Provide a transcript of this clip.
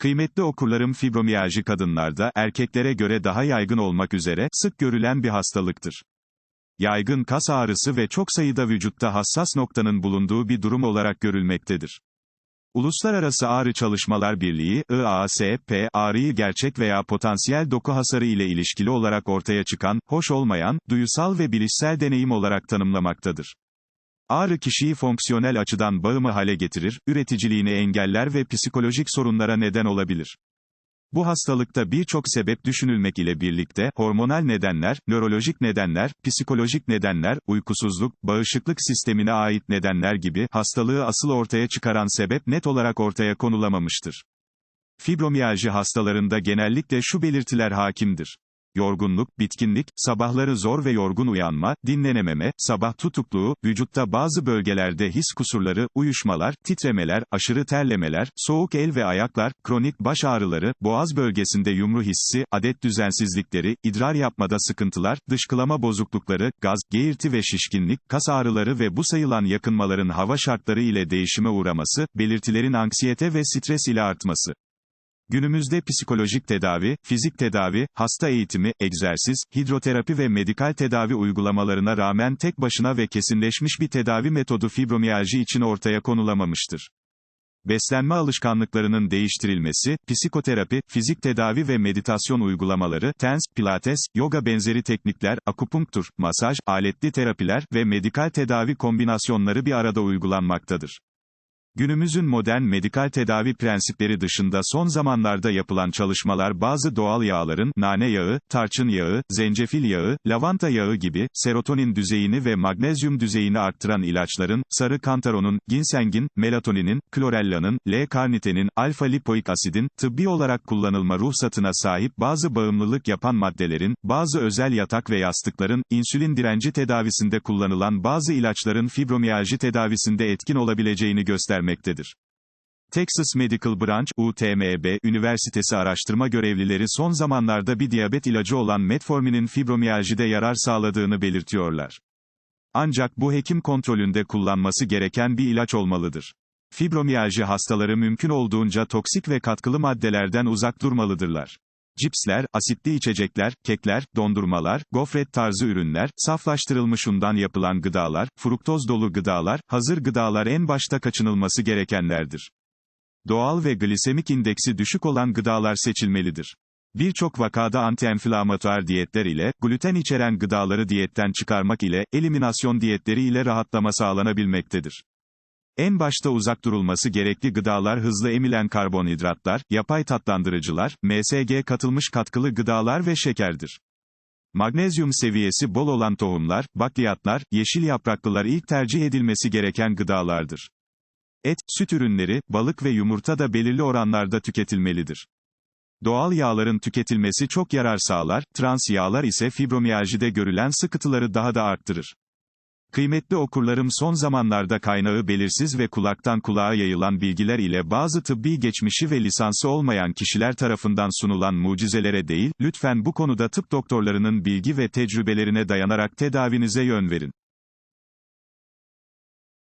Kıymetli okurlarım fibromiyalji kadınlarda, erkeklere göre daha yaygın olmak üzere, sık görülen bir hastalıktır. Yaygın kas ağrısı ve çok sayıda vücutta hassas noktanın bulunduğu bir durum olarak görülmektedir. Uluslararası Ağrı Çalışmalar Birliği, IASP, ağrıyı gerçek veya potansiyel doku hasarı ile ilişkili olarak ortaya çıkan, hoş olmayan, duyusal ve bilişsel deneyim olarak tanımlamaktadır. Ağrı kişiyi fonksiyonel açıdan bağımı hale getirir, üreticiliğini engeller ve psikolojik sorunlara neden olabilir. Bu hastalıkta birçok sebep düşünülmek ile birlikte, hormonal nedenler, nörolojik nedenler, psikolojik nedenler, uykusuzluk, bağışıklık sistemine ait nedenler gibi, hastalığı asıl ortaya çıkaran sebep net olarak ortaya konulamamıştır. Fibromiyalji hastalarında genellikle şu belirtiler hakimdir. Yorgunluk, bitkinlik, sabahları zor ve yorgun uyanma, dinlenememe, sabah tutukluğu, vücutta bazı bölgelerde his kusurları, uyuşmalar, titremeler, aşırı terlemeler, soğuk el ve ayaklar, kronik baş ağrıları, boğaz bölgesinde yumru hissi, adet düzensizlikleri, idrar yapmada sıkıntılar, dışkılama bozuklukları, gaz, geğirti ve şişkinlik, kas ağrıları ve bu sayılan yakınmaların hava şartları ile değişime uğraması, belirtilerin anksiyete ve stres ile artması. Günümüzde psikolojik tedavi, fizik tedavi, hasta eğitimi, egzersiz, hidroterapi ve medikal tedavi uygulamalarına rağmen tek başına ve kesinleşmiş bir tedavi metodu fibromiyalji için ortaya konulamamıştır. Beslenme alışkanlıklarının değiştirilmesi, psikoterapi, fizik tedavi ve meditasyon uygulamaları, tens, pilates, yoga benzeri teknikler, akupunktur, masaj, aletli terapiler ve medikal tedavi kombinasyonları bir arada uygulanmaktadır. Günümüzün modern medikal tedavi prensipleri dışında son zamanlarda yapılan çalışmalar bazı doğal yağların, nane yağı, tarçın yağı, zencefil yağı, lavanta yağı gibi, serotonin düzeyini ve magnezyum düzeyini arttıran ilaçların, sarı kantaronun, ginsengin, melatoninin, klorellanın, L-karnitenin, alfa-lipoik asidin, tıbbi olarak kullanılma ruhsatına sahip bazı bağımlılık yapan maddelerin, bazı özel yatak ve yastıkların, insülin direnci tedavisinde kullanılan bazı ilaçların fibromiyalji tedavisinde etkin olabileceğini göstermektedir vermektedir. Texas Medical Branch, UTMB, Üniversitesi araştırma görevlileri son zamanlarda bir diyabet ilacı olan metforminin fibromiyajide yarar sağladığını belirtiyorlar. Ancak bu hekim kontrolünde kullanması gereken bir ilaç olmalıdır. Fibromiyalji hastaları mümkün olduğunca toksik ve katkılı maddelerden uzak durmalıdırlar. Cipsler, asitli içecekler, kekler, dondurmalar, gofret tarzı ürünler, saflaştırılmış undan yapılan gıdalar, fruktoz dolu gıdalar, hazır gıdalar en başta kaçınılması gerekenlerdir. Doğal ve glisemik indeksi düşük olan gıdalar seçilmelidir. Birçok vakada antienflamatuar diyetler ile, gluten içeren gıdaları diyetten çıkarmak ile, eliminasyon diyetleri ile rahatlama sağlanabilmektedir. En başta uzak durulması gerekli gıdalar hızlı emilen karbonhidratlar, yapay tatlandırıcılar, MSG katılmış katkılı gıdalar ve şekerdir. Magnezyum seviyesi bol olan tohumlar, bakliyatlar, yeşil yapraklılar ilk tercih edilmesi gereken gıdalardır. Et, süt ürünleri, balık ve yumurta da belirli oranlarda tüketilmelidir. Doğal yağların tüketilmesi çok yarar sağlar, trans yağlar ise fibromiyajide görülen sıkıntıları daha da arttırır. Kıymetli okurlarım son zamanlarda kaynağı belirsiz ve kulaktan kulağa yayılan bilgiler ile bazı tıbbi geçmişi ve lisansı olmayan kişiler tarafından sunulan mucizelere değil, lütfen bu konuda tıp doktorlarının bilgi ve tecrübelerine dayanarak tedavinize yön verin.